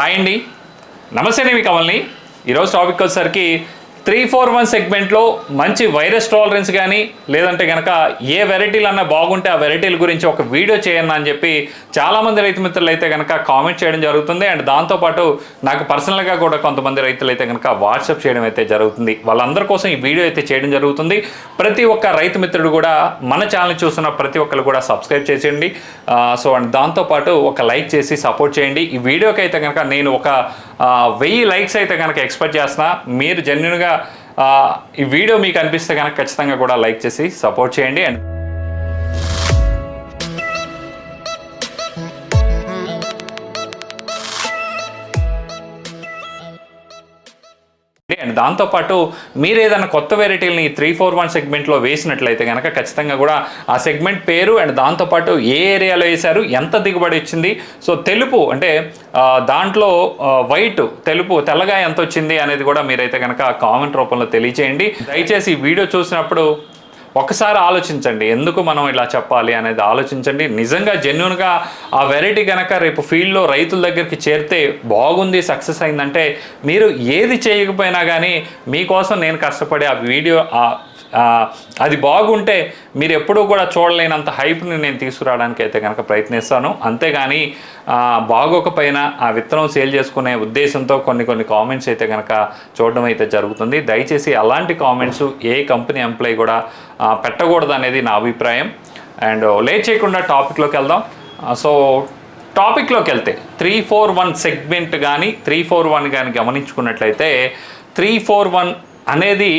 Hi అండి. నమస్తే నేను మీ కమల్ని. ఈరోజు టాపిక్ వచ్చేసరికి త్రీ ఫోర్ వన్ సెగ్మెంట్లో మంచి వైరస్ టాలరెన్స్ కానీ లేదంటే కనుక ఏ వెరైటీలు అన్నా బాగుంటే ఆ వెరైటీల గురించి ఒక వీడియో చేయండి అని చెప్పి చాలామంది రైతు మిత్రులు అయితే కనుక కామెంట్ చేయడం జరుగుతుంది. అండ్ దాంతోపాటు నాకు పర్సనల్గా కూడా కొంతమంది రైతులు అయితే కనుక వాట్సాప్ చేయడం అయితే జరుగుతుంది. వాళ్ళందరి కోసం ఈ వీడియో అయితే చేయడం జరుగుతుంది. ప్రతి ఒక్క రైతు మిత్రుడు కూడా మన ఛానల్ చూస్తున్న ప్రతి ఒక్కరు కూడా సబ్స్క్రైబ్ చేసేయండి. సో అండ్ దాంతోపాటు ఒక లైక్ చేసి సపోర్ట్ చేయండి. ఈ వీడియోకి అయితే కనుక నేను ఒక వెయ్యి లైక్స్ అయితే కనుక ఎక్స్పెక్ట్ చేస్తున్నా. మీరు జెన్యున్గా ఈ వీడియో మీకు అనిపిస్తే కనుక ఖచ్చితంగా కూడా లైక్ చేసి సపోర్ట్ చేయండి. అండ్ దాంతోపాటు మీరు ఏదైనా కొత్త వెరైటీలని త్రీ ఫోర్ వన్ సెగ్మెంట్లో వేసినట్లయితే కనుక ఖచ్చితంగా కూడా ఆ సెగ్మెంట్ పేరు అండ్ దాంతోపాటు ఏ ఏరియాలో వేశారు ఎంత దిగుబడి వచ్చింది సో తెలుపు అంటే దాంట్లో వైట్ తెలుపు తెల్లగా ఎంత వచ్చింది అనేది కూడా మీరైతే కనుక కామెంట్ రూపంలో తెలియచేయండి దయచేసి ఈ వీడియో చూసినప్పుడు ఒకసారి ఆలోచించండి ఎందుకు మనం ఇలా చెప్పాలి అనేది ఆలోచించండి. నిజంగా జెన్యున్గా ఆ వెరైటీ కనుక రేపు ఫీల్డ్లో రైతుల దగ్గరికి చేరితే బాగుంది సక్సెస్ అయిందంటే మీరు ఏది చేయకపోయినా కానీ మీకోసం నేను కష్టపడి ఆ వీడియో ఆ- అది బాగుంటే మీరు ఎప్పుడూ కూడా చూడలేనంత హైప్ని నేను తీసుకురావడానికి అయితే కనుక ప్రయత్నిస్తాను. అంతేగాని బాగోకపోయినా ఆ విత్తనం సేల్ చేసుకునే ఉద్దేశంతో కొన్ని కొన్ని కామెంట్స్ అయితే కనుక చూడడం అయితే జరుగుతుంది. దయచేసి అలాంటి కామెంట్స్ ఏ కంపెనీ ఎంప్లాయీ కూడా పెట్టకూడదు అనేది నా అభిప్రాయం. అండ్ లేట్ చేయకుండా టాపిక్లోకి వెళ్దాం. సో టాపిక్లోకి వెళ్తే త్రీ ఫోర్ వన్ సెగ్మెంట్ కానీ త్రీ ఫోర్ వన్ కానీ గమనించుకున్నట్లయితే త్రీ ఫోర్ వన్ అనేది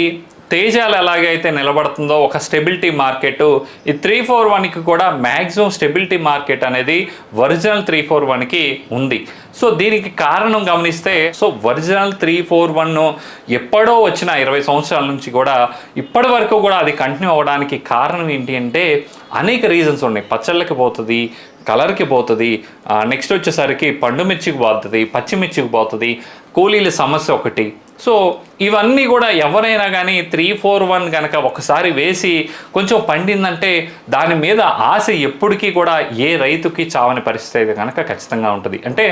తేజాలు ఎలాగైతే నిలబడుతుందో ఒక స్టెబిలిటీ మార్కెట్ ఈ త్రీ ఫోర్ వన్కి కూడా మ్యాక్సిమం స్టెబిలిటీ మార్కెట్ అనేది ఒరిజినల్ త్రీ ఫోర్ వన్కి ఉంది. సో దీనికి కారణం గమనిస్తే so original three four one ఎప్పుడో వచ్చిన ఇరవై సంవత్సరాల నుంచి కూడా ఇప్పటి వరకు కూడా అది కంటిన్యూ అవ్వడానికి కారణం ఏంటి అంటే అనేక రీజన్స్ ఉన్నాయి. పచ్చళ్ళకి పోతుంది కలర్కి పోతుంది. నెక్స్ట్ వచ్చేసరికి పండు మిర్చికి పోతుంది పచ్చిమిర్చికి పోతుంది కూలీల సమస్య ఒకటి. సో ఇవన్నీ కూడా ఎవరైనా కానీ త్రీ ఫోర్ వన్ కనుక ఒకసారి వేసి కొంచెం పండిందంటే దాని మీద ఆశ ఎప్పటికీ కూడా ఏ రైతుకి చావని పరిస్థితి అయితే కనుక ఖచ్చితంగా ఉంటుంది. అంటే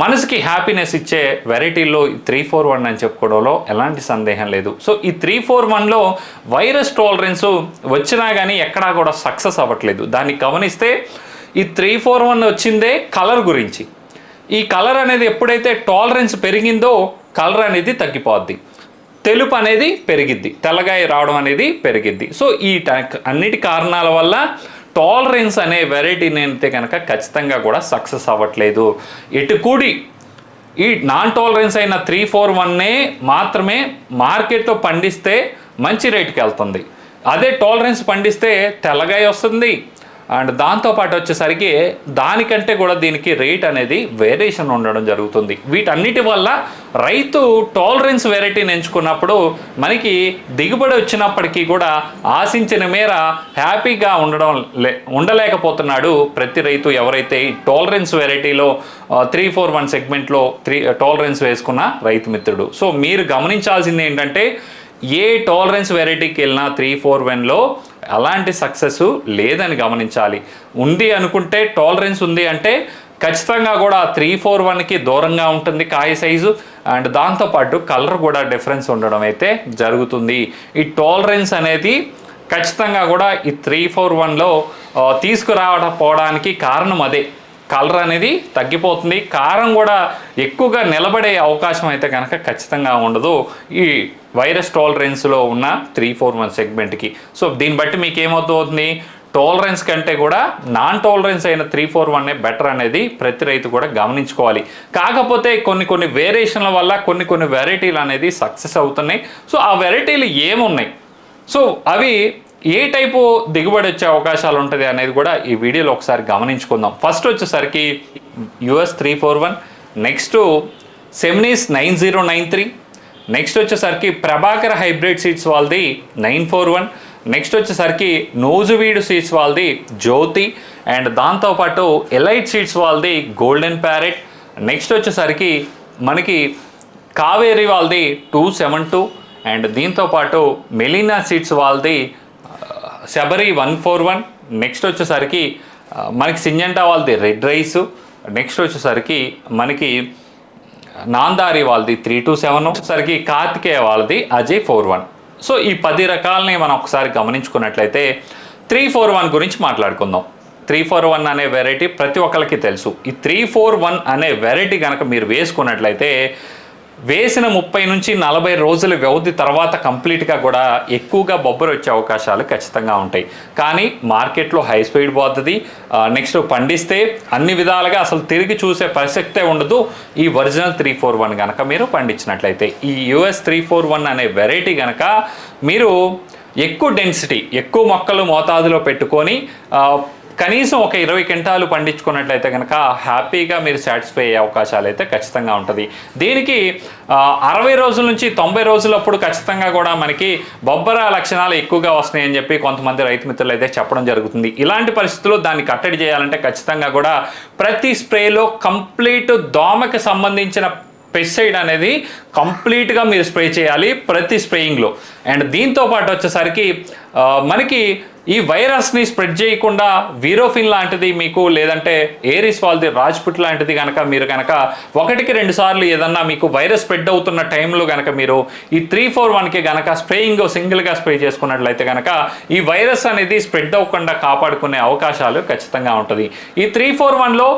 మనసుకి హ్యాపీనెస్ ఇచ్చే వెరైటీల్లో త్రీ ఫోర్ వన్ అని చెప్పుకోవడంలో ఎలాంటి సందేహం లేదు. సో ఈ త్రీ ఫోర్ వన్లో వైరస్ టాలరెన్స్ వచ్చినా కానీ ఎక్కడా కూడా సక్సెస్ అవ్వట్లేదు. దాన్ని గమనిస్తే ఈ త్రీ ఫోర్ వన్ వచ్చిందే కలర్ గురించి. ఈ కలర్ అనేది ఎప్పుడైతే టాలరెన్స్ పెరిగిందో కలర్ అనేది తగ్గిపోద్ది. తెలుపు అనేది పెరిగిద్ది. తెల్లగాయ రావడం అనేది పెరిగిద్ది. సో ఈ అన్నిటి కారణాల వల్ల టాలరెన్స్ అనే వెరైటీని అయితే కనుక ఖచ్చితంగా కూడా సక్సెస్ అవ్వట్లేదు. ఎటు కూడి ఈ నాన్ టాలరెన్స్ అయిన త్రీ ఫోర్ వన్నే మాత్రమే మార్కెట్లో పండిస్తే మంచి రేటుకి వెళ్తుంది అదే టాలరెన్స్ పండిస్తే తెల్లగాయ వస్తుంది అండ్ దాంతోపాటు వచ్చేసరికి దానికంటే కూడా దీనికి రేట్ అనేది వేరియేషన్ ఉండడం జరుగుతుంది. వీటన్నిటి వల్ల రైతు టాలరెన్స్ వెరైటీని ఎంచుకున్నప్పుడు మనకి దిగుబడి వచ్చినప్పటికీ కూడా ఆశించిన మేర హ్యాపీగా ఉండడం లే ఉండలేకపోతున్నాడు ప్రతి రైతు. ఎవరైతే ఈ టాలరెన్స్ వెరైటీలో త్రీ ఫోర్ వన్ సెగ్మెంట్లో త్రీ టాలరెన్స్ వేసుకున్న రైతు మిత్రుడు. సో మీరు గమనించాల్సింది ఏంటంటే ఏ టాలరెన్స్ వెరైటీకి వెళ్ళినా త్రీ ఫోర్ వన్లో అలాంటి సక్సెస్ లేదని గమనించాలి. ఉంది అనుకుంటే టాలరెన్స్ ఉంది అంటే ఖచ్చితంగా కూడా త్రీ ఫోర్ వన్కి దూరంగా ఉంటుంది కాయ సైజు అండ్ దాంతోపాటు కలర్ కూడా డిఫరెన్స్ ఉండడం అయితే జరుగుతుంది. ఈ టాలరెన్స్ అనేది ఖచ్చితంగా కూడా ఈ త్రీ ఫోర్ వన్లో తీసుకురావడం పోవడానికి కారణం అదే. కలర్ అనేది తగ్గిపోతుంది. కారం కూడా ఎక్కువగా నిలబడే అవకాశం అయితే కనుక ఖచ్చితంగా ఉండదు. ఈ వైరస్ టాలరెన్స్లో ఉన్న త్రీ ఫోర్ వన్ సెగ్మెంట్కి సో దీన్ని బట్టి మీకు ఏమవుతుంది? టాలరెన్స్ కంటే కూడా నాన్ టాలరెన్స్ అయిన త్రీ ఫోర్ వన్ బెటర్ అనేది ప్రతి రైతు కూడా గమనించుకోవాలి. కాకపోతే కొన్ని కొన్ని వేరియేషన్ల వల్ల కొన్ని కొన్ని వెరైటీలు అనేది సక్సెస్ అవుతున్నాయి. సో ఆ వెరైటీలు ఏమున్నాయి? సో అవి ఏ టైపు దిగుబడి వచ్చే అవకాశాలు ఉంటుంది అనేది కూడా ఈ వీడియోలో ఒకసారి గమనించుకుందాం. ఫస్ట్ వచ్చేసరికి US three four one next Seminis nine zero nine three next వచ్చేసరికి ప్రభాకర్ హైబ్రిడ్ సీడ్స్ వాళ్ళది నైన్ ఫోర్ వన్ నెక్స్ట్ వచ్చేసరికి నోజువీడు సీడ్స్ వాళ్ళది జ్యోతి అండ్ దాంతోపాటు ఎలైట్ సీడ్స్ వాళ్ళది గోల్డెన్ ప్యారెట్ నెక్స్ట్ వచ్చేసరికి మనకి కావేరి వాళ్ళది టూ సెవెన్ టూ అండ్ దీంతోపాటు మెలీనా సీడ్స్ వాళ్ళది Sabari one four one next వచ్చేసరికి మనకి సింజంటా వాళ్ళది రెడ్ రైస్ నెక్స్ట్ వచ్చేసరికి మనకి నాందారి వాళ్ళది త్రీ టూ సెవెన్ వచ్చేసరికి కార్తికేయ వాళ్ళది అజయ్ ఫోర్ వన్. సో ఈ పది రకాలని మనం ఒకసారి గమనించుకున్నట్లయితే త్రీ ఫోర్ వన్ గురించి మాట్లాడుకుందాం. త్రీ ఫోర్ వన్ అనే వెరైటీ ప్రతి ఒక్కరికి తెలుసు. ఈ త్రీ ఫోర్ వన్ అనే వెరైటీ కనుక మీరు వేసుకున్నట్లయితే వేసిన ముప్పై నుంచి నలభై రోజుల వ్యవధి తర్వాత కంప్లీట్గా కూడా ఎక్కువగా బొబ్బరు వచ్చే అవకాశాలు ఖచ్చితంగా ఉంటాయి. కానీ మార్కెట్లో హై స్పీడ్ పోతుంది. నెక్స్ట్ పండిస్తే అన్ని విధాలుగా అసలు తిరిగి చూసే ప్రసక్తే ఉండదు. ఈ ఒరిజినల్ త్రీ ఫోర్ వన్ కనుక మీరు పండించినట్లయితే ఈ యుఎస్ త్రీ ఫోర్ వన్ అనే వెరైటీ కనుక మీరు ఎక్కువ డెన్సిటీ ఎక్కువ మొక్కలు మోతాదులో పెట్టుకొని కనీసం ఒక ఇరవై క్వింటాలు పండించుకున్నట్లయితే కనుక హ్యాపీగా మీరు సాటిస్ఫై అయ్యే అవకాశాలు అయితే ఖచ్చితంగా ఉంటుంది. దీనికి అరవై రోజుల నుంచి తొంభై రోజులప్పుడు ఖచ్చితంగా కూడా మనకి బొబ్బర లక్షణాలు ఎక్కువగా వస్తున్నాయని చెప్పి కొంతమంది రైతు మిత్రులు అయితే చెప్పడం జరుగుతుంది. ఇలాంటి పరిస్థితుల్లో దాన్ని కట్టడి చేయాలంటే ఖచ్చితంగా కూడా ప్రతి స్ప్రేలో కంప్లీట్ దోమకి సంబంధించిన పెస్టిసైడ్ అనేది కంప్లీట్గా మీరు స్ప్రే చేయాలి ప్రతి స్ప్రేయింగ్లో. అండ్ దీంతో పాటు వచ్చేసరికి మనకి ఈ వైరస్ని స్ప్రెడ్ చేయకుండా వీరోఫిన్ లాంటిది మీకు లేదంటే ఏరిస్ వాల్ది రాజ్పుట్ లాంటిది కనుక మీరు కనుక ఒకటికి రెండు సార్లు ఏదన్నా మీకు వైరస్ స్ప్రెడ్ అవుతున్న టైంలో కనుక మీరు ఈ త్రీ ఫోర్ వన్కి కనుక స్ప్రేయింగ్ సింగిల్గా స్ప్రే చేసుకున్నట్లయితే కనుక ఈ వైరస్ అనేది స్ప్రెడ్ అవ్వకుండా కాపాడుకునే అవకాశాలు ఖచ్చితంగా ఉంటుంది. ఈ త్రీ ఫోర్ వన్లో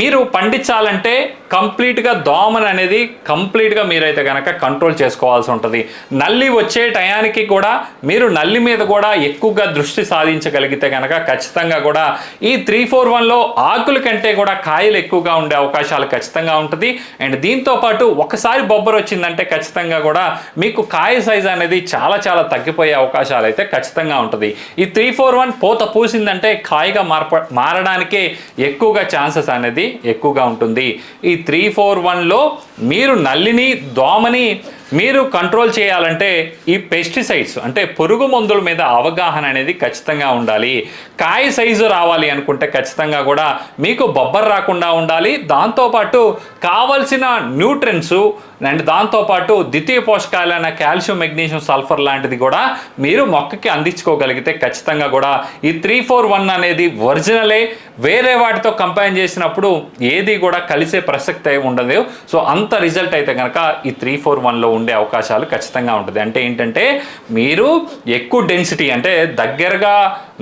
మీరు పండించాలంటే కంప్లీట్గా దోమలు అనేది కంప్లీట్గా మీరైతే కనుక కంట్రోల్ చేసుకోవాల్సి ఉంటుంది. నల్లి వచ్చే టయానికి కూడా మీరు నల్లి మీద కూడా ఎక్కువగా దృష్టి సాధించగలిగితే కనుక ఖచ్చితంగా కూడా ఈ త్రీ ఫోర్ వన్లో ఆకుల కంటే కూడా కాయలు ఎక్కువగా ఉండే అవకాశాలు ఖచ్చితంగా ఉంటుంది. అండ్ దీంతో పాటు ఒకసారి బొబ్బరు వచ్చిందంటే ఖచ్చితంగా కూడా మీకు కాయ సైజ్ అనేది చాలా చాలా తగ్గిపోయే అవకాశాలు అయితే ఖచ్చితంగా ఉంటుంది. ఈ త్రీ ఫోర్ వన్ పూత పూసిందంటే కాయగా మార్ప మారడానికే ఎక్కువగా ఛాన్సెస్ అనేది ఎక్కువగా ఉంటుంది. ఈ త్రీ ఫోర్ వన్లో మీరు నల్లిని దోమని మీరు కంట్రోల్ చేయాలంటే ఈ పెస్టిసైడ్స్ అంటే పురుగు మందుల మీద అవగాహన అనేది ఖచ్చితంగా ఉండాలి. కాయ సైజు రావాలి అనుకుంటే ఖచ్చితంగా కూడా మీకు బొబ్బర్ రాకుండా ఉండాలి. దాంతోపాటు కావలసిన న్యూట్రెన్స్ అండ్ దాంతోపాటు ద్వితీయ పోషకాలైన కాల్షియం మెగ్నీషియం సల్ఫర్ లాంటిది కూడా మీరు మొక్కకి అందించుకోగలిగితే ఖచ్చితంగా కూడా ఈ త్రీ ఫోర్ వన్ అనేది ఒరిజినలే వేరే వాటితో కంపేర్ చేసినప్పుడు ఏది కూడా కలిసే ప్రసక్తి ఉండదు. సో అంత రిజల్ట్ అయితే కనుక ఈ త్రీ ఫోర్ వన్లో ఉండే అవకాశాలు ఖచ్చితంగా ఉంటుంది. అంటే ఏంటంటే మీరు ఎక్కువ డెన్సిటీ అంటే దగ్గరగా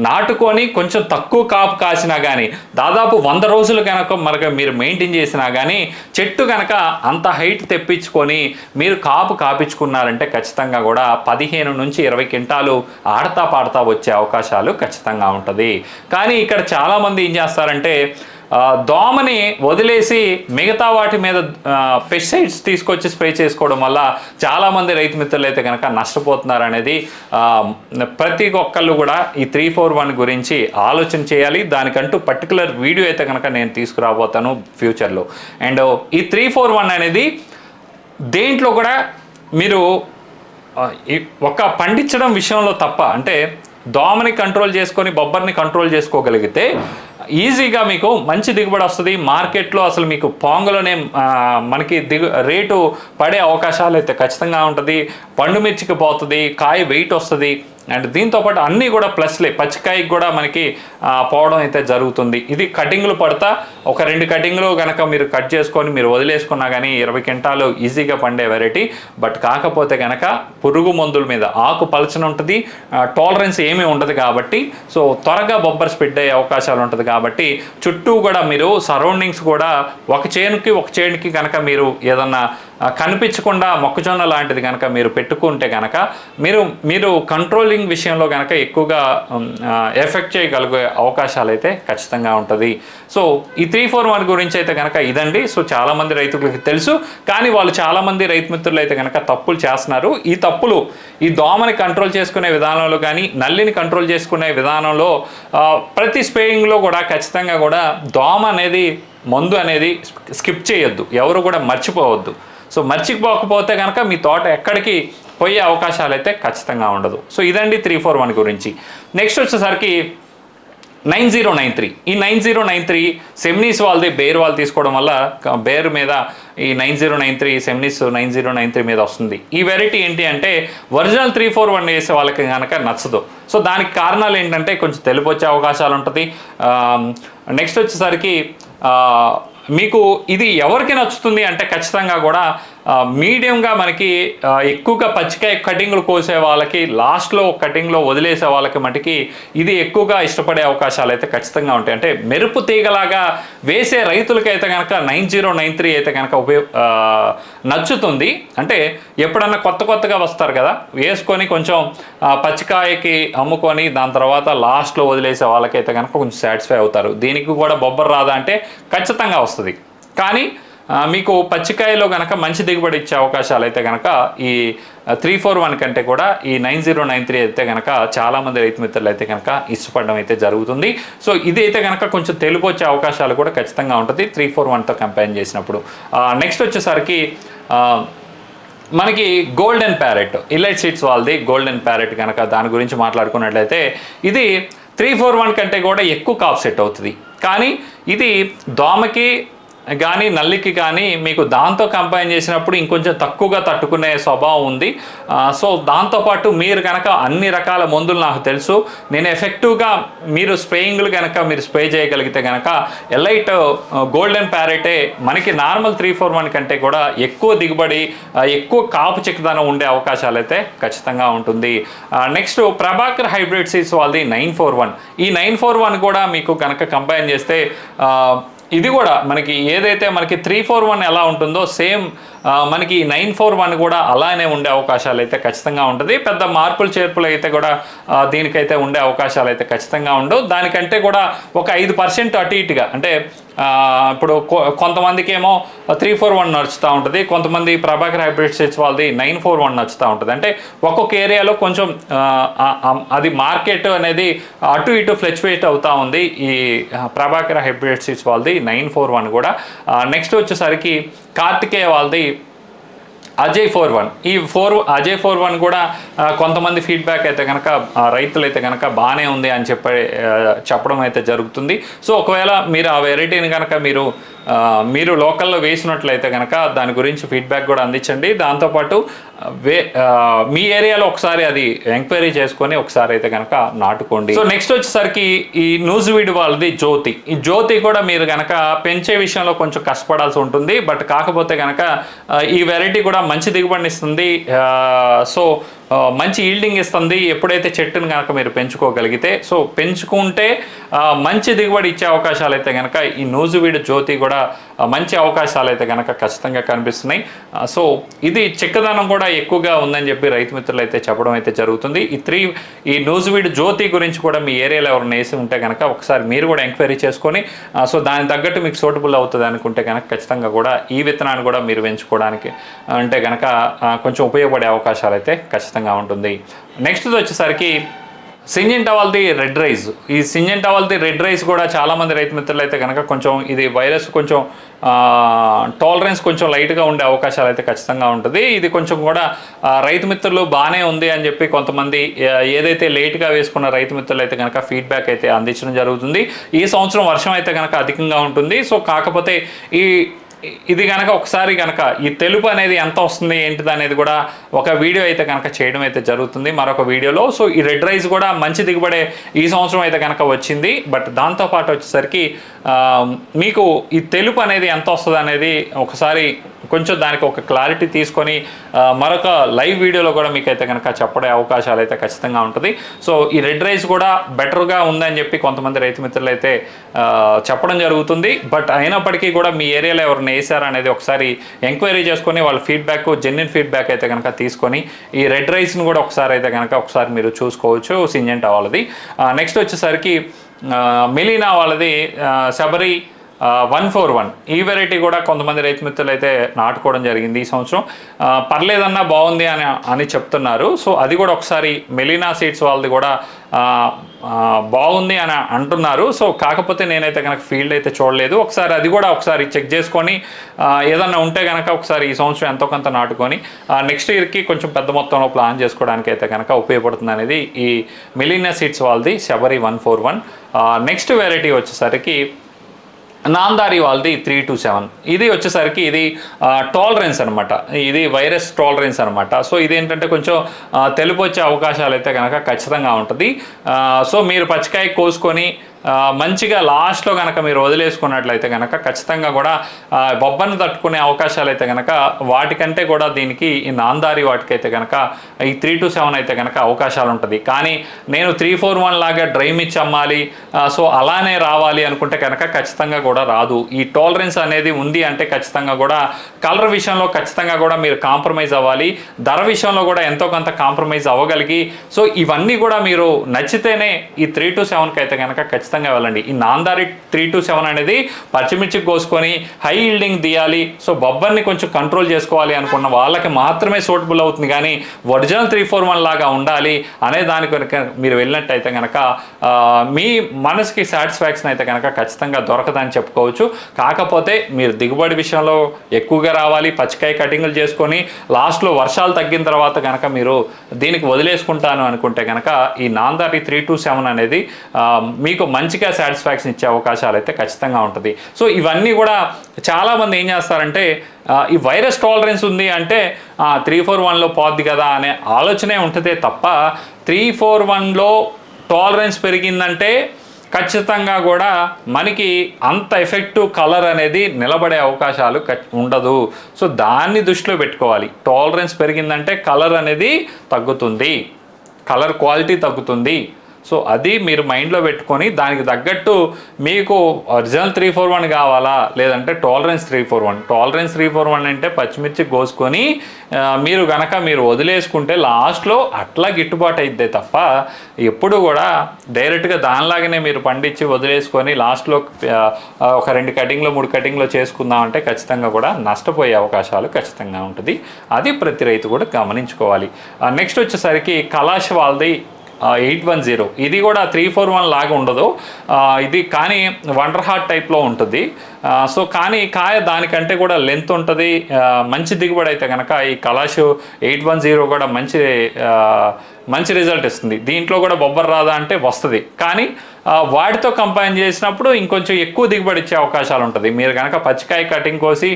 నాటుకొని కొంచెం తక్కువ కాపు కాసినా కానీ దాదాపు వంద రోజులు కనుక మనకు మీరు మెయింటైన్ చేసినా కానీ చెట్టు కనుక అంత హైట్ తెప్పించుకొని మీరు కాపు కాపించుకున్నారంటే ఖచ్చితంగా కూడా పదిహేను నుంచి ఇరవై క్వింటాలు ఆడతా పాడతా వచ్చే అవకాశాలు ఖచ్చితంగా ఉంటుంది. కానీ ఇక్కడ చాలామంది ఏం చేస్తారంటే దోమని వదిలేసి మిగతా వాటి మీద పెస్టిసైడ్స్ తీసుకొచ్చి స్ప్రే చేసుకోవడం వల్ల చాలామంది రైతు మిత్రులు అయితే కనుక నష్టపోతున్నారు అనేది ప్రతి ఒక్కళ్ళు కూడా ఈ త్రీ ఫోర్ వన్ గురించి ఆలోచన చేయాలి. దానికంటూ పర్టికులర్ వీడియో అయితే కనుక నేను తీసుకురాబోతాను ఫ్యూచర్లో. అండ్ ఈ త్రీ ఫోర్ వన్ అనేది దేంట్లో కూడా మీరు ఒక పండించడం విషయంలో తప్ప అంటే దోమని కంట్రోల్ చేసుకొని బొబ్బర్ని కంట్రోల్ చేసుకోగలిగితే ఈజీగా మీకు మంచి దిగుబడి వస్తుంది. మార్కెట్లో అసలు మీకు పాంగులోనే మనకి దిగు రేటు పడే అవకాశాలు అయితే ఖచ్చితంగా ఉంటుంది. పండు మిర్చికి పోతుంది కాయ వెయిట్ వస్తుంది. అండ్ దీంతో పాటు అన్నీ కూడా ప్లస్లే. పచ్చికాయకి కూడా మనకి పోవడం అయితే జరుగుతుంది. ఇది కటింగ్లు పడతా ఒక రెండు కటింగ్లు కనుక మీరు కట్ చేసుకొని మీరు వదిలేసుకున్నా కానీ ఇరవై క్వింటాలు ఈజీగా పండే వెరైటీ బట్ కాకపోతే కనుక పురుగు మందుల మీద ఆకు పలచన ఉంటుంది టాలరెన్స్ ఏమీ ఉండదు కాబట్టి సో త్వరగా బొబ్బర్ స్ప్రెడ్ అయ్యే అవకాశాలు ఉంటుంది కాబట్టి చుట్టూ కూడా మీరు సరౌండింగ్స్ కూడా ఒక చేనుకి ఒక చేనుకి కనుక మీరు ఏదన్నా కనిపించకుండా మొక్కజొన్న లాంటిది కనుక మీరు పెట్టుకుంటే కనుక మీరు మీరు కంట్రోలింగ్ విషయంలో కనుక ఎక్కువగా ఎఫెక్ట్ చేయగలిగే అవకాశాలు అయితే ఖచ్చితంగా ఉంటుంది. సో ఈ త్రీ ఫోర్ వన్ గురించి అయితే కనుక ఇదండి. సో చాలామంది రైతులకు తెలుసు. కానీ వాళ్ళు చాలామంది రైతు మిత్రులు అయితే కనుక తప్పులు చేస్తున్నారు. ఈ తప్పులు ఈ దోమని కంట్రోల్ చేసుకునే విధానంలో కానీ నల్లిని కంట్రోల్ చేసుకునే విధానంలో ప్రతి స్పేయింగ్లో కూడా ఖచ్చితంగా కూడా దోమ అనేది మందు అనేది స్కిప్ చేయొద్దు. ఎవరు కూడా మర్చిపోవద్దు. సో మర్చిపోకపోతే కనుక మీ తోట ఎక్కడికి పోయే అవకాశాలు అయితే ఖచ్చితంగా ఉండదు. సో ఇదండి త్రీ ఫోర్ వన్ గురించి. నెక్స్ట్ వచ్చేసరికి నైన్ జీరో నైన్ త్రీ. ఈ nine zero nine three Seminis వాళ్ళది బేర్ వాళ్ళు తీసుకోవడం వల్ల బేర్ మీద ఈ nine zero nine three Seminis nine zero nine three మీద వస్తుంది. ఈ వెరైటీ ఏంటి అంటే ఒరిజినల్ త్రీ ఫోర్ వన్ వేసే వాళ్ళకి కనుక నచ్చదు. సో దానికి కారణాలు ఏంటంటే కొంచెం తెలుపు వచ్చే అవకాశాలు ఉంటుంది. నెక్స్ట్ వచ్చేసరికి మీకు ఇది ఎవరికి నచ్చుతుంది అంటే ఖచ్చితంగా కూడా మీడియంగా మనకి ఎక్కువగా పచ్చికాయ కటింగ్లు కోసే వాళ్ళకి లాస్ట్లో కటింగ్లో వదిలేసే వాళ్ళకి మటుకి ఇది ఎక్కువగా ఇష్టపడే అవకాశాలు అయితే ఖచ్చితంగా ఉంటాయి. అంటే మెరుపు తీగలాగా వేసే రైతులకైతే కనుక నైన్ జీరో నైన్ త్రీ అయితే కనుక ఉపయోగ నచ్చుతుంది. అంటే ఎప్పుడన్నా కొత్త కొత్తగా వస్తారు కదా వేసుకొని కొంచెం పచ్చికాయకి అమ్ముకొని దాని తర్వాత లాస్ట్లో వదిలేసే వాళ్ళకైతే కనుక కొంచెం సాటిస్ఫై అవుతారు. దీనికి కూడా బొబ్బర్ రాదా అంటే ఖచ్చితంగా వస్తుంది. కానీ మీకు పచ్చికాయలో కనుక మంచి దిగుబడి ఇచ్చే అవకాశాలు అయితే కనుక ఈ త్రీ ఫోర్ వన్ కంటే కూడా ఈ నైన్ జీరో నైన్ త్రీ అయితే కనుక చాలామంది రైతు మిత్రులు అయితే కనుక ఇష్టపడడం అయితే జరుగుతుంది. సో ఇది అయితే కనుక కొంచెం తెలుపు వచ్చే అవకాశాలు కూడా ఖచ్చితంగా ఉంటుంది త్రీ ఫోర్ వన్తో కంపేర్ చేసినప్పుడు. నెక్స్ట్ వచ్చేసరికి మనకి గోల్డెన్ ప్యారెట్ ఇలైట్ సీట్స్ వాళ్ళది గోల్డెన్ ప్యారెట్ కనుక దాని గురించి మాట్లాడుకున్నట్లయితే ఇది త్రీ ఫోర్ వన్ కంటే కూడా ఎక్కువ కాప్ సెట్ అవుతుంది. కానీ ఇది దోమకి కానీ నల్లికి కానీ మీకు దాంతో కంపైన్ చేసినప్పుడు ఇంకొంచెం తక్కువగా తట్టుకునే స్వభావం ఉంది. సో దాంతోపాటు మీరు కనుక అన్ని రకాల మందులు నాకు తెలుసు. నేను ఎఫెక్టివ్గా మీరు స్ప్రేయింగ్లు కనుక మీరు స్ప్రే చేయగలిగితే కనుక ఎలైట్ గోల్డెన్ ప్యారెటే మనకి నార్మల్ త్రీ ఫోర్ వన్ కంటే కూడా ఎక్కువ దిగుబడి ఎక్కువ కాపు చిక్కదనం ఉండే అవకాశాలు అయితే ఖచ్చితంగా ఉంటుంది. నెక్స్ట్ ప్రభాకర్ హైబ్రిడ్ సీడ్స్ వాళ్ళది నైన్ ఫోర్ వన్. ఈ నైన్ ఫోర్ వన్ కూడా మీకు కనుక కంపైన్ చేస్తే ఇది కూడా మనకి ఏదైతే మనకి త్రీ ఫోర్ వన్ ఎలా ఉంటుందో సేమ్ మనకి నైన్ ఫోర్ వన్ కూడా అలానే ఉండే అవకాశాలు అయితే ఖచ్చితంగా ఉంటుంది. పెద్ద మార్పులు చేర్పులు అయితే కూడా దీనికైతే ఉండే అవకాశాలు అయితే ఖచ్చితంగా ఉండవు. దానికంటే కూడా ఒక ఐదు పర్సెంట్ అటు ఇటుగా అంటే ఇప్పుడు కొ- కొంతమందికి ఏమో త్రీ ఫోర్ వన్ నడుస్తూ ఉంటుంది. కొంతమంది ప్రభాకర్ హైబ్రిడ్ సీడ్స్ వాళ్ళది నైన్ ఫోర్ వన్ నడుస్తూ ఉంటుంది. అంటే ఒక్కొక్క ఏరియాలో కొంచెం అది మార్కెట్ అనేది అటు ఇటు ఫ్లక్చువేట్ అవుతూ ఉంది. ఈ ప్రభాకర ప్రభాకర్ హైబ్రిడ్ సీడ్స్ వాళ్ళది నైన్ ఫోర్ వన్ కూడా. నెక్స్ట్ వచ్చేసరికి కార్తికేయ వాళ్ళది అజయ్ ఫోర్ వన్. ఈ ఫోర్ అజయ్ ఫోర్ వన్ కూడా కొంతమంది ఫీడ్బ్యాక్ అయితే కనుక రైతులు అయితే కనుక బాగానే ఉంది అని చెప్పే చెప్పడం అయితే జరుగుతుంది. సో ఒకవేళ మీరు ఆ వెరైటీని కనుక మీరు మీరు లోకల్లో వేసినట్లయితే కనుక దాని గురించి ఫీడ్బ్యాక్ కూడా అందించండి. దాంతోపాటు వే మీ ఏరియాలో ఒకసారి అది ఎంక్వైరీ చేసుకొని ఒకసారి అయితే కనుక నాటుకోండి. సో నెక్స్ట్ వచ్చేసరికి ఈ న్యూస్ వీడ్ వాళ్ళది జ్యోతి. ఈ జ్యోతి కూడా మీరు కనుక పెంచే విషయంలో కొంచెం కష్టపడాల్సి ఉంటుంది. బట్ కాకపోతే కనుక ఈ వెరైటీ కూడా మంచి దిగుబడిని ఇస్తుంది ఆ, సో మంచి ఈల్డింగ్ ఇస్తుంది. ఎప్పుడైతే చెట్టును కనుక మీరు పెంచుకోగలిగితే సో పెంచుకుంటే మంచి దిగుబడి ఇచ్చే అవకాశాలు అయితే కనుక ఈ నూజువీడు జ్యోతి కూడా మంచి అవకాశాలు అయితే కనుక ఖచ్చితంగా కనిపిస్తున్నాయి. సో ఇది చిక్కదనం కూడా ఎక్కువగా ఉందని చెప్పి రైతు మిత్రులు అయితే చెప్పడం అయితే జరుగుతుంది. ఈ త్రీ ఈ నూజువీడు జ్యోతి గురించి కూడా మీ ఏరియాలో ఎవరైనా వేసి ఉంటే కనుక ఒకసారి మీరు కూడా ఎంక్వైరీ చేసుకొని సో దాని తగ్గట్టు మీకు సూటబుల్ అవుతుంది అనుకుంటే కనుక ఖచ్చితంగా కూడా ఈ విత్తనాన్ని కూడా మీరు పెంచుకోవడానికి అంటే కనుక కొంచెం ఉపయోగపడే అవకాశాలు అయితే ఖచ్చితంగా ఉంటుంది. నెక్స్ట్ వచ్చేసరికి సింజెంటా వాళ్ళది రెడ్ రైస్ ఈ సింజెంటా వాళ్ళది రెడ్ రైస్ కూడా చాలామంది రైతు మిత్రులు అయితే కనుక కొంచెం ఇది వైరస్ కొంచెం టాలరెన్స్ కొంచెం లైట్గా ఉండే అవకాశాలు అయితే ఖచ్చితంగా ఉంటుంది. ఇది కొంచెం కూడా రైతు మిత్రులు బాగానే ఉంది అని చెప్పి కొంతమంది ఏదైతే లేట్గా వేసుకున్న రైతు మిత్రులు అయితే కనుక ఫీడ్బ్యాక్ అయితే అందించడం జరుగుతుంది. ఈ సంవత్సరం వర్షం అయితే కనుక అధికంగా ఉంటుంది. సో కాకపోతే ఈ ఇది కనుక ఒకసారి కనుక ఈ తెలుపు అనేది ఎంత వస్తుంది ఏంటిది అనేది కూడా ఒక వీడియో అయితే కనుక చేయడం అయితే జరుగుతుంది మరొక వీడియోలో. సో ఈ రెడ్ రైస్ కూడా మంచి దిగుబడే ఈ సంవత్సరం అయితే కనుక వచ్చింది. బట్ దాంతోపాటు వచ్చేసరికి మీకు ఈ తెలుపు అనేది ఎంత వస్తుంది అనేది ఒకసారి కొంచెం దానికి ఒక క్లారిటీ తీసుకొని మరొక లైవ్ వీడియోలో కూడా మీకు అయితే కనుక చెప్పడే అవకాశాలు అయితే ఖచ్చితంగా ఉంటుంది. సో ఈ రెడ్ రైస్ కూడా బెటర్గా ఉందని చెప్పి కొంతమంది రైతు మిత్రులు అయితే చెప్పడం జరుగుతుంది. బట్ అయినప్పటికీ కూడా మీ ఏరియాలో ఎవరిని వేసారు అనేది ఒకసారి ఎంక్వైరీ చేసుకొని వాళ్ళ ఫీడ్బ్యాక్ జెన్యున్ ఫీడ్బ్యాక్ అయితే కనుక తీసుకొని ఈ రెడ్ రైస్ని కూడా ఒకసారి అయితే కనుక ఒకసారి మీరు చూసుకోవచ్చు. సింజెంట్ వాళ్ళది. నెక్స్ట్ వచ్చేసరికి మిలీనా వాళ్ళది శబరి వన్ ఫోర్ వన్. ఈ వెరైటీ కూడా కొంతమంది రైతు మిత్రులు అయితే నాటుకోవడం జరిగింది ఈ సంవత్సరం. పర్లేదన్నా బాగుంది అని అని చెప్తున్నారు. సో అది కూడా ఒకసారి మెలీనా సీడ్స్ వాళ్ళది కూడా బాగుంది అని అంటున్నారు. సో కాకపోతే నేనైతే కనుక ఫీల్డ్ అయితే చూడలేదు. ఒకసారి అది కూడా ఒకసారి చెక్ చేసుకొని ఏదన్నా ఉంటే కనుక ఒకసారి ఈ సంవత్సరం ఎంతో కొంత నాటుకొని నెక్స్ట్ ఇయర్కి కొంచెం పెద్ద మొత్తంలో ప్లాన్ చేసుకోవడానికి అయితే కనుక ఉపయోగపడుతుంది అనేది ఈ మెలీనా సీడ్స్ వాళ్ళది Sabari one four one. Next variety వచ్చేసరికి నాందారి వాళ్ళది త్రీ టూ సెవెన్. ఇది వచ్చేసరికి ఇది టాలరెన్స్ అనమాట ఇది వైరస్ టాలరెన్స్ అనమాట సో ఇదేంటంటే కొంచెం తెలుపు వచ్చే అవకాశాలు అయితే కనుక ఖచ్చితంగా ఉంటుంది. సో మీరు పచ్చికాయ కోసుకొని మంచిగా లాస్ట్లో కనుక మీరు వదిలేసుకున్నట్లయితే కనుక ఖచ్చితంగా కూడా బొబ్బను తట్టుకునే అవకాశాలు అయితే కనుక వాటికంటే కూడా దీనికి ఈ నాందారి వాటికైతే కనుక ఈ త్రీ టు సెవెన్ అయితే కనుక అవకాశాలు ఉంటుంది కానీ నేను త్రీ ఫోర్ వన్ లాగా డ్రైమ్ ఇచ్చి అమ్మాలి సో అలానే రావాలి అనుకుంటే కనుక ఖచ్చితంగా కూడా రాదు. ఈ టాలరెన్స్ అనేది ఉంది అంటే ఖచ్చితంగా కూడా కలర్ విషయంలో ఖచ్చితంగా కూడా మీరు కాంప్రమైజ్ అవ్వాలి. ధర విషయంలో కూడా ఎంతో కొంత కాంప్రమైజ్ అవ్వగలిగి సో ఇవన్నీ కూడా మీరు నచ్చితేనే ఈ త్రీ టు సెవెన్కి అయితే కనుక ఖచ్చితంగా ఖచ్చితంగా వెళ్ళండి. ఈ నాందారి త్రీ టు సెవెన్ అనేది పచ్చిమిర్చి కోసుకొని హై ఈల్డింగ్ తీయాలి. సో బొబ్బర్ని కొంచెం కంట్రోల్ చేసుకోవాలి అనుకున్న వాళ్ళకి మాత్రమే సూటబుల్ అవుతుంది. కానీ ఒరిజినల్ త్రీ ఫోర్ వన్ లాగా ఉండాలి అనే దాని కనుక మీరు వెళ్ళినట్టయితే కనుక మీ మనసుకి సాటిస్ఫాక్షన్ అయితే కనుక ఖచ్చితంగా దొరకదని చెప్పుకోవచ్చు. కాకపోతే మీరు దిగుబడి విషయంలో ఎక్కువగా రావాలి. పచ్చికాయ కటింగ్లు చేసుకొని లాస్ట్లో వర్షాలు తగ్గిన తర్వాత కనుక మీరు దీనికి వదిలేసుకుంటాను అనుకుంటే కనుక ఈ నాందారి త్రీ టు సెవెన్ అనేది మీకు మంచిగా సాటిస్ఫాక్షన్ ఇచ్చే అవకాశాలు అయితే ఖచ్చితంగా ఉంటుంది. సో ఇవన్నీ కూడా చాలామంది ఏం చేస్తారంటే ఈ వైరస్ టాలరెన్స్ ఉంది అంటే త్రీ ఫోర్ వన్లో పోద్ది కదా అనే ఆలోచనే ఉంటుంది తప్ప త్రీ ఫోర్ వన్లో టాలరెన్స్ పెరిగిందంటే ఖచ్చితంగా కూడా మనకి అంత ఎఫెక్టివ్ కలర్ అనేది నిలబడే అవకాశాలు ఉండదు. సో దాన్ని దృష్టిలో పెట్టుకోవాలి. టాలరెన్స్ పెరిగిందంటే కలర్ అనేది తగ్గుతుంది. కలర్ క్వాలిటీ తగ్గుతుంది. సో అది మీరు మైండ్లో పెట్టుకొని దానికి తగ్గట్టు మీకు ఒరిజినల్ త్రీ ఫోర్ వన్ కావాలా? లేదంటే tolerance three four one. Tolerance three four one అంటే పచ్చిమిర్చి కోసుకొని మీరు గనక మీరు వదిలేసుకుంటే లాస్ట్లో అట్లా గిట్టుబాటు అయిద్దే తప్ప ఎప్పుడు కూడా డైరెక్ట్గా దానిలాగానే మీరు పండించి వదిలేసుకొని లాస్ట్లో ఒక రెండు కటింగ్లో మూడు కటింగ్లో చేసుకుందాం అంటే ఖచ్చితంగా కూడా నష్టపోయే అవకాశాలు ఖచ్చితంగా ఉంటుంది. అది ప్రతి రైతు కూడా గమనించుకోవాలి. నెక్స్ట్ వచ్చేసరికి కలాష్ వాళ్ళది ఎయిట్ వన్ జీరో. ఇది కూడా త్రీ ఫోర్ వన్ లాగా ఉండదు. ఇది కానీ వండర్ హార్ట్ టైప్లో ఉంటుంది. సో కానీ కాయ దానికంటే కూడా లెంత్ ఉంటుంది. మంచి దిగుబడి అయితే కనుక ఈ కలాష్ ఎయిట్ వన్ జీరో కూడా మంచి మంచి రిజల్ట్ ఇస్తుంది. దీంట్లో కూడా బొబ్బర్ రాదా అంటే వస్తుంది. కానీ వాటితో కంపైన్ చేసినప్పుడు ఇంకొంచెం ఎక్కువ దిగుబడి ఇచ్చే అవకాశాలు ఉంటుంది. మీరు కనుక పచ్చికాయ కటింగ్ కోసి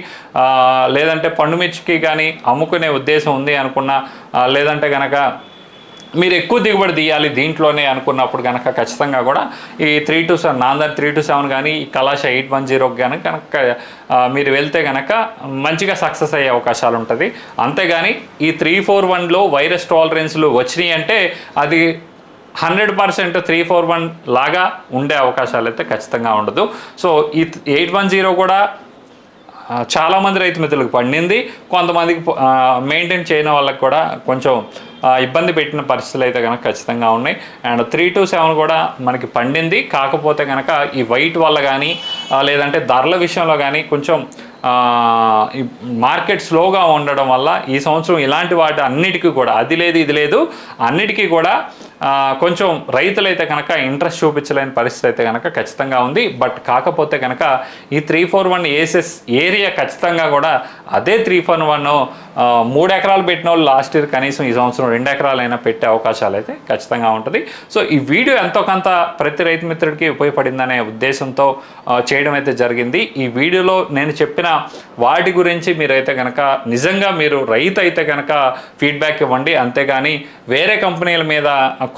లేదంటే పండు మిర్చికి కానీ అమ్ముకునే ఉద్దేశం ఉంది అనుకున్నా లేదంటే కనుక మీరు ఎక్కువ దిగుబడి తీయాలి దీంట్లోనే అనుకున్నప్పుడు కనుక ఖచ్చితంగా కూడా ఈ three two seven Namdhar three two seven కానీ ఈ కలాష ఎయిట్ వన్ జీరోకి కానీ కనుక మీరు వెళ్తే కనుక మంచిగా సక్సెస్ అయ్యే అవకాశాలు ఉంటుంది. అంతేగాని ఈ త్రీ ఫోర్ వన్లో వైరస్ టాలరెన్స్లు వచ్చినాయి అంటే అది hundred percent three four one లాగా ఉండే అవకాశాలు అయితే ఖచ్చితంగా ఉండదు. సో ఈ ఎయిట్ వన్ జీరో కూడా చాలామంది రైతు మిత్రులకు పండింది. కొంతమందికి మెయింటైన్ చేయని వాళ్ళకి కూడా కొంచెం ఇబ్బంది పెట్టిన పరిస్థితులు అయితే కనుక ఖచ్చితంగా ఉన్నాయి. అండ్ త్రీ టు సెవెన్ కూడా మనకి పండింది. కాకపోతే కనుక ఈ వైట్ వల్ల కానీ లేదంటే ధరల విషయంలో కానీ కొంచెం మార్కెట్ స్లోగా ఉండడం వల్ల ఈ సంవత్సరం ఇలాంటి వాటి అన్నిటికీ కూడా అది లేదు ఇది లేదు అన్నిటికీ కూడా కొంచెం రైతులైతే కనుక ఇంట్రెస్ట్ చూపించలేని పరిస్థితి అయితే కనుక ఖచ్చితంగా ఉంది. బట్ కాకపోతే కనుక ఈ త్రీ ఫోర్ వన్ ఏసెస్ ఏరియా ఖచ్చితంగా కూడా అదే త్రీ ఫోర్ వన్ మూడు ఎకరాలు పెట్టిన వాళ్ళు లాస్ట్ ఇయర్ కనీసం ఈ సంవత్సరం రెండు ఎకరాలైనా పెట్టే అవకాశాలు అయితే ఖచ్చితంగా ఉంటుంది. సో ఈ వీడియో ఎంతో కొంత ప్రతి రైతు మిత్రుడికి ఉపయోగపడిందనే ఉద్దేశంతో చేయడం అయితే జరిగింది. ఈ వీడియోలో నేను చెప్పిన వాటి గురించి మీరైతే కనుక నిజంగా మీరు రైతు అయితే కనుక ఫీడ్బ్యాక్ ఇవ్వండి. అంతేగాని వేరే కంపెనీల మీద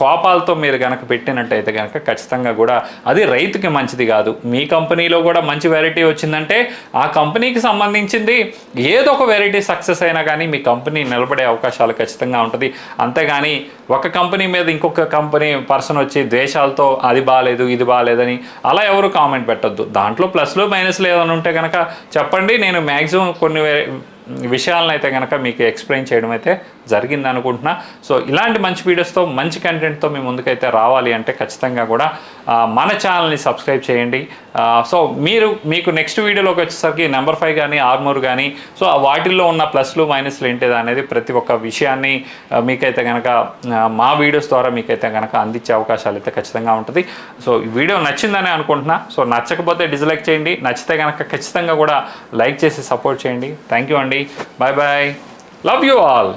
కోపాలతో మీరు కనుక పెట్టినట్టయితే కనుక ఖచ్చితంగా కూడా అది రైతుకి మంచిది కాదు. మీ కంపెనీలో కూడా మంచి వెరైటీ వచ్చిందంటే ఆ కంపెనీకి సంబంధించింది ఏదో ఒక వెరైటీ సక్సెస్ అయినా కానీ మీ కంపెనీ నిలబడే అవకాశాలు ఖచ్చితంగా ఉంటుంది. అంతేగాని ఒక కంపెనీ మీద ఇంకొక కంపెనీ పర్సన్ వచ్చి ద్వేషాలతో అది బాగాలేదు ఇది బాగాలేదని అలా ఎవరు కామెంట్ పెట్టద్దు. దాంట్లో ప్లస్లు మైనస్లు ఏదైనా ఉంటే కనుక చెప్పండి. నేను మ్యాక్సిమం కొన్ని విషయాలను అయితే కనుక మీకు ఎక్స్ప్లెయిన్ చేయడం అయితే జరిగింది అనుకుంటున్నా. సో ఇలాంటి మంచి వీడియోస్తో మంచి కంటెంట్తో మీ ముందుకైతే రావాలి అంటే ఖచ్చితంగా కూడా మన ఛానల్ని సబ్స్క్రైబ్ చేయండి. సో మీరు మీకు నెక్స్ట్ వీడియోలోకి వచ్చేసరికి నెంబర్ ఫైవ్ కానీ ఆర్మూర్ కానీ సో ఆ వాటిల్లో ఉన్న ప్లస్లు మైనస్లు ఏంటిది అనేది ప్రతి ఒక్క విషయాన్ని మీకైతే కనుక మా వీడియోస్ ద్వారా మీకైతే కనుక అందించే అవకాశాలు అయితే ఖచ్చితంగా ఉంటుంది. సో ఈ వీడియో నచ్చిందని అనుకుంటున్నా. సో నచ్చకపోతే డిస్లైక్ చేయండి. నచ్చితే కనుక ఖచ్చితంగా కూడా లైక్ చేసి సపోర్ట్ చేయండి. థ్యాంక్ యూ అండి. Bye bye love you all